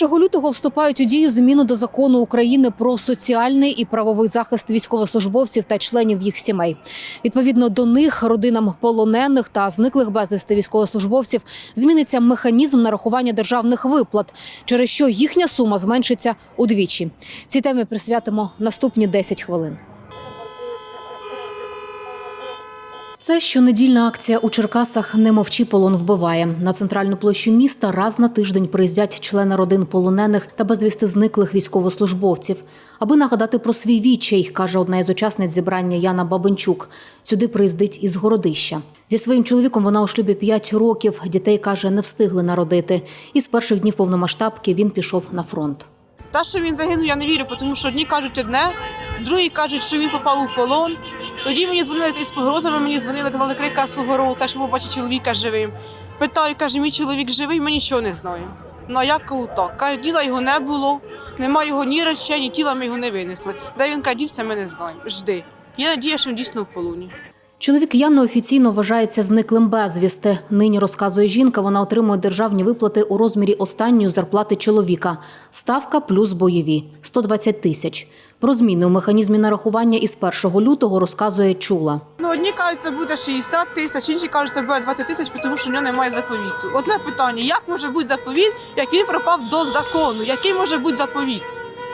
1 лютого вступають у дію зміни до закону України про соціальний і правовий захист військовослужбовців та членів їх сімей. Відповідно до них родинам полонених та зниклих безвісти військовослужбовців зміниться механізм нарахування державних виплат, через що їхня сума зменшиться удвічі. Цій темі присвятимо наступні 10 хвилин. Це щонедільна акція у Черкасах «Не мовчи, полон вбиває. На центральну площу міста раз на тиждень приїздять члени родин полонених та безвісти зниклих військовослужбовців. Аби нагадати про свій відчай, каже одна із учасниць зібрання Яна Бабенчук. Сюди приїздить із Городища. Зі своїм чоловіком вона у шлюбі 5 років. Дітей каже, не встигли народити. І з перших днів повномасштабки він пішов на фронт. Та, що він загинув, я не вірю, тому що одні кажуть одне, другі кажуть, що він попав у полон. Тоді мені дзвонили із погрозами, мені дзвонили, казали крика Сугоров, теж побачить чоловіка живим. Питаю, каже, мій чоловік живий, ми нічого не знаємо. Ну а як так? Каже, діла його не було, немає його ні речей, ні тіла ми його не винесли. Де він каже, дівся, ми не знаємо. Жди. Я надія, що він дійсно в полоні. Чоловік Яни офіційно вважається зниклим безвісти. Нині розказує жінка, вона отримує державні виплати у розмірі останньої зарплати чоловіка. Ставка плюс бойові 120 тисяч. Про зміни у механізмі нарахування із 1 лютого розказує чула. Ну, одні кажуть, це буде 60 тисяч, інші кажуть, це буде 20 тисяч, тому що в нього немає заповіту. Одне питання: як може бути заповіт, як він пропав до закону? Який може бути заповіт?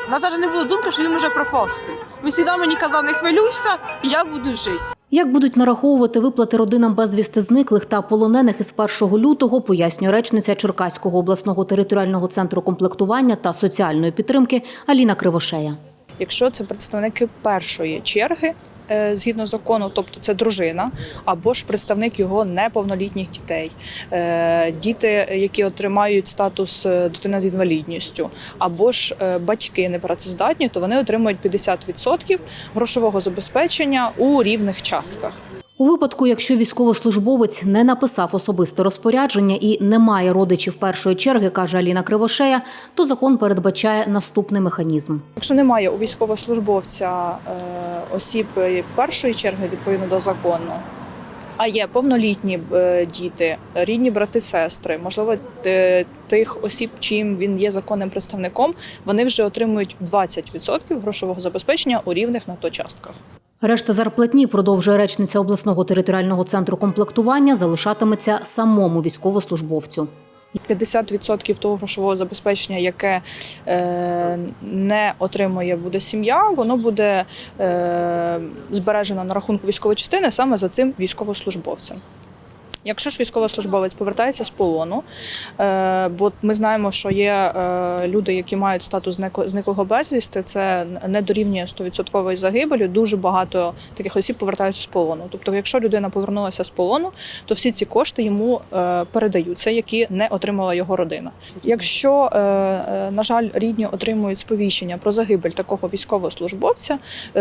У нас навіть не було думки, що він може пропасти. Він завжди мені казав, не хвилюйся, я буду жити. Як будуть нараховувати виплати родинам безвісти зниклих та полонених із 1 лютого, пояснює речниця Черкаського обласного територіального центру комплектування та соціальної підтримки Аліна Кривошея. Якщо це представники першої черги. е, Згідно закону, тобто це дружина, або ж представник його неповнолітніх дітей, Е, діти, які отримають статус е, дитина з інвалідністю, або ж батьки непрацездатні, то вони отримують 50% грошового забезпечення у рівних частках. У випадку, якщо військовослужбовець не написав особисте розпорядження і не має родичів першої черги, каже Аліна Кривошея, то закон передбачає наступний механізм. Якщо немає у військовослужбовця е, осіб першої черги відповідно до закону, а є повнолітні е, діти, рідні брати, сестри, можливо, е, тих осіб, чим він є законним представником, вони вже отримують 20% грошового забезпечення у рівних на то частках. Решта зарплатні, продовжує речниця обласного територіального центру комплектування, залишатиметься самому військовослужбовцю. 50% того грошового забезпечення, яке е, не отримує буде сім'я, воно буде е, збережено на рахунку військової частини саме за цим військовослужбовцем. Якщо ж військовослужбовець повертається з полону, е, бо ми знаємо, що є е, люди, які мають статус зникло- зниклого безвісти, це не дорівнює 100% загибелі. Дуже багато таких осіб повертаються з полону. Тобто, якщо людина повернулася з полону, то всі ці кошти йому е, передаються, які не отримала його родина. Якщо, на жаль, рідні отримують сповіщення про загибель такого військовослужбовця,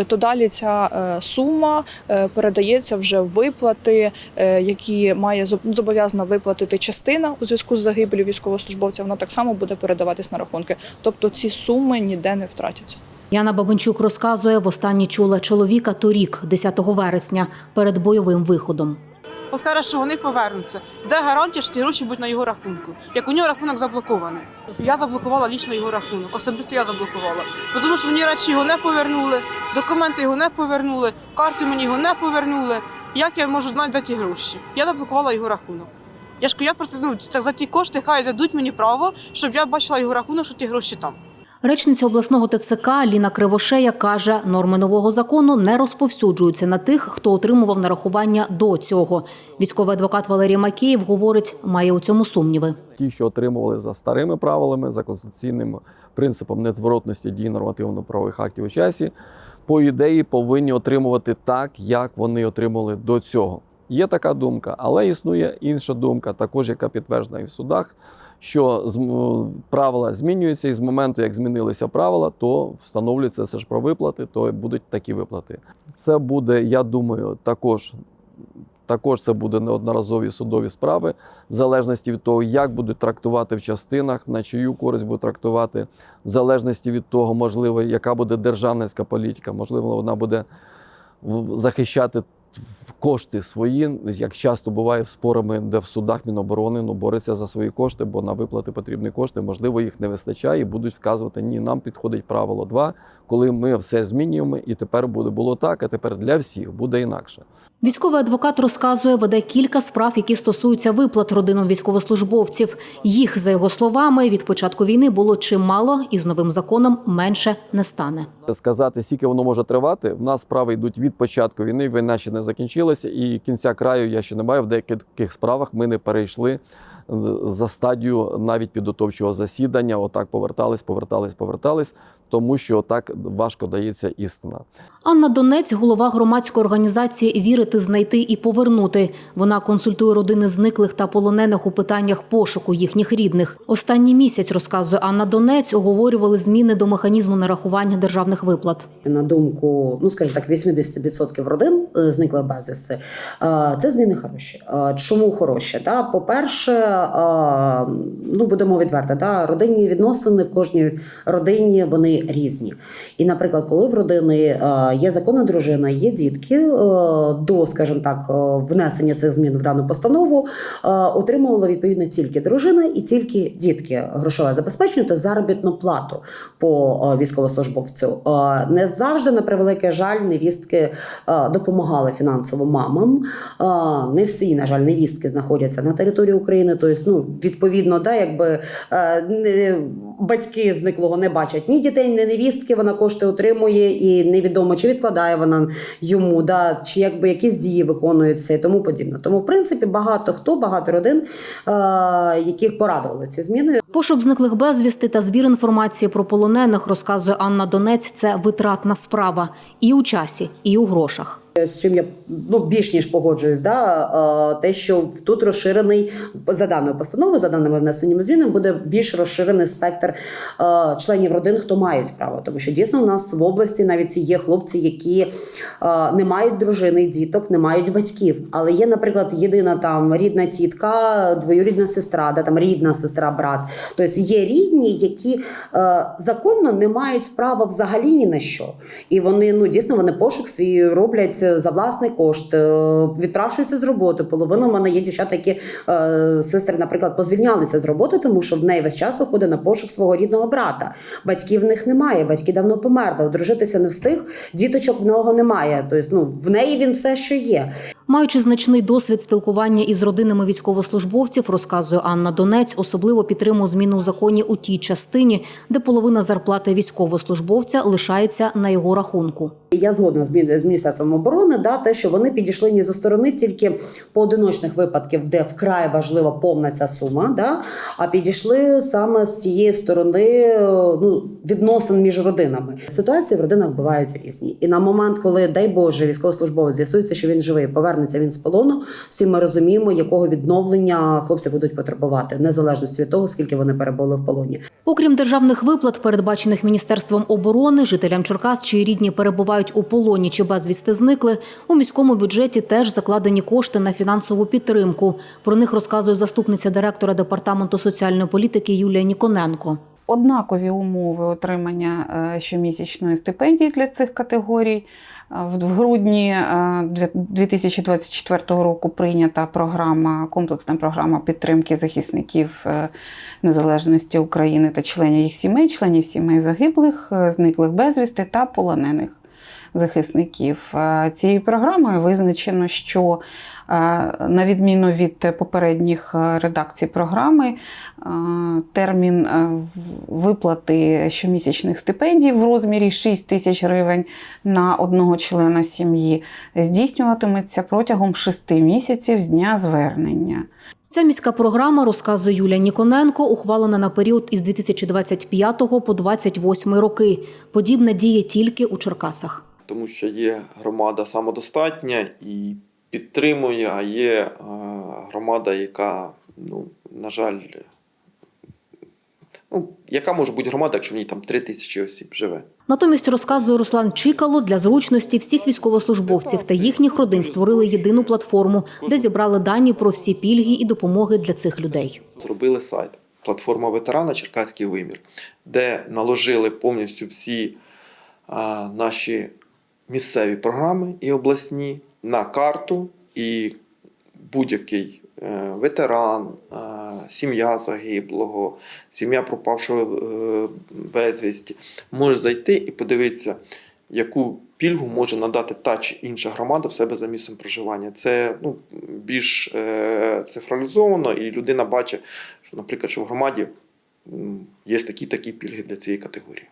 то далі ця сума передається вже в виплати, які має зоб- зобов'язана виплатити частина у зв'язку з загибелью військовослужбовця. Вона так само буде передаватись на рахунки. Тобто ці суми ніде не втратяться. Яна Бабенчук розказує, востаннє чула чоловіка торік, 10 вересня, перед бойовим виходом. От каже, що вони повернуться. Де гарантія, що ті гроші будуть на його рахунку? Як у нього рахунок заблокований. Я заблокувала лічно його рахунок, особисто я заблокувала. Бо Тому що мені речі його не повернули, документи його не повернули, карти мені його не повернули. Як я можу знати за ті гроші? Я заблокувала його рахунок. Я ж кажу, я просто ну, це за ті кошти, хай дадуть мені право, щоб я бачила його рахунок, що ті гроші там. Речниця обласного ТЦК Ліна Кривошея каже, норми нового закону не розповсюджуються на тих, хто отримував нарахування до цього. Військовий адвокат Валерій Макеєв говорить, має у цьому сумніви. ті, що отримували за старими правилами, за конституційним принципом незворотності дій нормативно-правових актів у часі, по ідеї повинні отримувати так, як вони отримали до цього. Є така думка, але існує інша думка, також яка підтверджена і в судах, що правила змінюються, і з моменту, як змінилися правила, то встановлюється все ж про виплати, то будуть такі виплати. Це буде, я думаю, також. Також це буде неодноразові судові справи, в залежності від того, як будуть трактувати в частинах, на чию користь будуть трактувати, в залежності від того, можливо, яка буде державницька політика, можливо, вона буде захищати кошти свої, як часто буває в спорами, де в судах Міноборони ну, бореться за свої кошти, бо на виплати потрібні кошти. Можливо, їх не вистачає і будуть вказувати, ні, нам підходить правило 2, коли ми все змінюємо, і тепер буде було так, а тепер для всіх буде інакше. Військовий адвокат розказує, веде кілька справ, які стосуються виплат родинам військовослужбовців. Їх, за його словами, від початку війни було чимало, і з новим законом менше не стане. Сказати, скільки воно може тривати. В нас справи йдуть від початку війни. Війна ще не закінчилася, і кінця краю я ще не маю. В деяких справах ми не перейшли е, за стадію навіть підготовчого засідання. Отак повертались, повертались, повертались, тому що так важко дається істина. Анна Донець, голова громадської організації Вірити, знайти і повернути. Вона консультує родини зниклих та полонених у питаннях пошуку їхніх рідних. Останній місяць розказує Анна Донець, оговорювали зміни до механізму нарахування державних виплат. На думку, ну скажімо так, 80% родин е, зниклих безвісти, е, це зміни хороші. Е, Чому хороші? Да? По-перше, е, ну будемо відверти, да? родинні відносини в кожній родині вони різні. І, наприклад, коли в родини е, є законна дружина, є дітки, е, до, скажімо так, е, внесення цих змін в дану постанову отримувала відповідно тільки дружина і тільки дітки грошове забезпечення та заробітну плату по військовослужбовцю. Не завжди, на превеликий жаль, невістки допомагали фінансово мамам. Не всі, на жаль, невістки знаходяться на території України. Тобто, ну, відповідно, да, якби батьки зниклого не бачать ні дітей, ні невістки. Вона кошти отримує, і невідомо, чи відкладає вона йому, да, чи якби якісь дії виконуються і тому подібне. Тому, в принципі, багато хто, багато родин, е, яких порадували ці зміни, Пошук зниклих безвісти та збір інформації про полонених, розказує Анна Донець, це витратна справа і у часі, і у грошах. З чим я ну більш ніж погоджуюсь, да те, що тут розширений за даною постановою, за даними внесеннями змінами, буде більш розширений спектр членів родин, хто мають право. Тому що дійсно в нас в області навіть є хлопці, які не мають дружини, діток, не мають батьків. Але є, наприклад, єдина там рідна тітка, двоюрідна сестра, да там рідна сестра, брат. Тобто є рідні, які законно не мають права взагалі ні на що. І вони ну дійсно вони пошук свій роблять за власний кошт, е, відпрашуються з роботи. Половина в мене є дівчата, які е, сестри, наприклад, позвільнялися з роботи, тому що в неї весь час уходить на пошук свого рідного брата. Батьків в них немає, батьки давно померли. Одружитися не встиг, діточок в нього немає. Тобто, ну в неї він все, що є. Маючи значний досвід спілкування із родинами військовослужбовців, розказує Анна Донець, особливо підтримує зміни у законі у тій частині, де половина зарплати військовослужбовця лишається на його рахунку. Я згодна з міністерством оборони, да, те, що вони підійшли ні за сторони тільки поодиночних випадків, де вкрай важлива повна ця сума, да, а підійшли саме з цієї сторони ну, відносин між родинами. Ситуації в родинах бувають різні. І на момент, коли, дай Боже, військовослужбовець з'ясується, що він живий, повернеться він з полону. Всі ми розуміємо, якого відновлення хлопці будуть потребувати, в незалежності від того, скільки вони перебули в полоні. Окрім державних виплат, передбачених міністерством оборони, жителям Черкас, чиї рідні перебувають у полоні чи безвісти зникли, у міському бюджеті теж закладені кошти на фінансову підтримку. Про них розказує заступниця директора департаменту соціальної політики Юлія Ніконенко. Однакові умови отримання е, щомісячної стипендії для цих категорій. Е, В грудні е, дві- 2024 року прийнята програма, комплексна програма підтримки захисників е, незалежності України та членів їх сімей, членів сімей загиблих, е, зниклих безвісти та полонених захисників. Е, Цією програмою визначено, що е, на відміну від попередніх е, редакцій програми, термін виплати щомісячних стипендій в розмірі 6 тисяч гривень на одного члена сім'ї здійснюватиметься протягом 6 місяців з дня звернення. Ця міська програма, розказує Юлія Ніконенко, ухвалена на період із 2025 по 2028 роки. Подібне діє тільки у Черкасах. Тому що є громада самодостатня і підтримує, а є е, громада, яка, ну, на жаль, ну, яка може бути громада, якщо в ній там 3 тисячі осіб живе? Натомість розказує Руслан Чикало, для зручності всіх військовослужбовців та їхніх родин створили єдину платформу, де зібрали дані про всі пільги і допомоги для цих людей. Зробили сайт платформа ветерана Черкаський вимір, де наложили повністю всі наші місцеві програми і обласні на карту, і будь-який е, ветеран, е, сім'я загиблого, сім'я пропавшого е, безвісті може зайти і подивитися, яку пільгу може надати та чи інша громада в себе за місцем проживання. Це ну, більш цифралізовано, і людина бачить, що, наприклад, що в громаді є такі такі пільги для цієї категорії.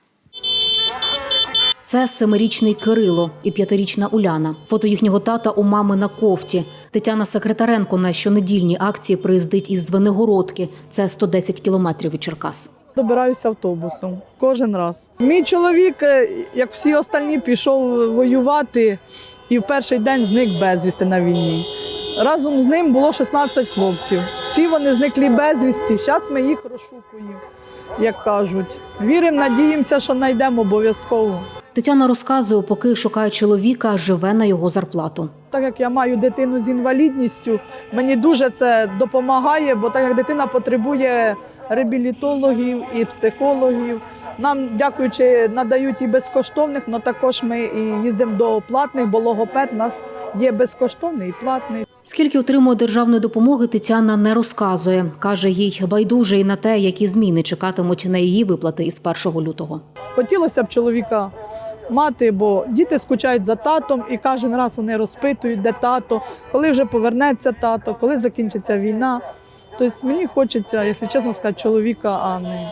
Це семирічний Кирило і п'ятирічна Уляна. Фото їхнього тата у мами на кофті. Тетяна Секретаренко на щонедільній акції приїздить із Звенигородки. Це 110 кілометрів від Черкас. Добираюся автобусом кожен раз. Мій чоловік, е, як всі остальні, пішов воювати і в перший день зник безвісти на війні. Разом з ним було 16 хлопців. Всі вони зникли безвісті. Зараз ми їх розшукуємо, як кажуть. Віримо, надіємося, що знайдемо обов'язково. Тетяна розказує, поки шукає чоловіка, живе на його зарплату. Так як я маю дитину з інвалідністю, мені дуже це допомагає, бо так як дитина потребує реабілітологів і психологів. Нам, дякуючи, надають і безкоштовних, але також ми і їздимо до платних, бо логопед у нас є безкоштовний і платний. Скільки отримує державної допомоги, Тетяна не розказує. Каже, їй байдуже і на те, які зміни чекатимуть на її виплати із 1 лютого. Хотілося б чоловіка мати, бо діти скучають за татом, і кожен раз вони розпитують, де тато, коли вже повернеться тато, коли закінчиться війна. Тобто мені хочеться, якщо чесно сказати, чоловіка, а не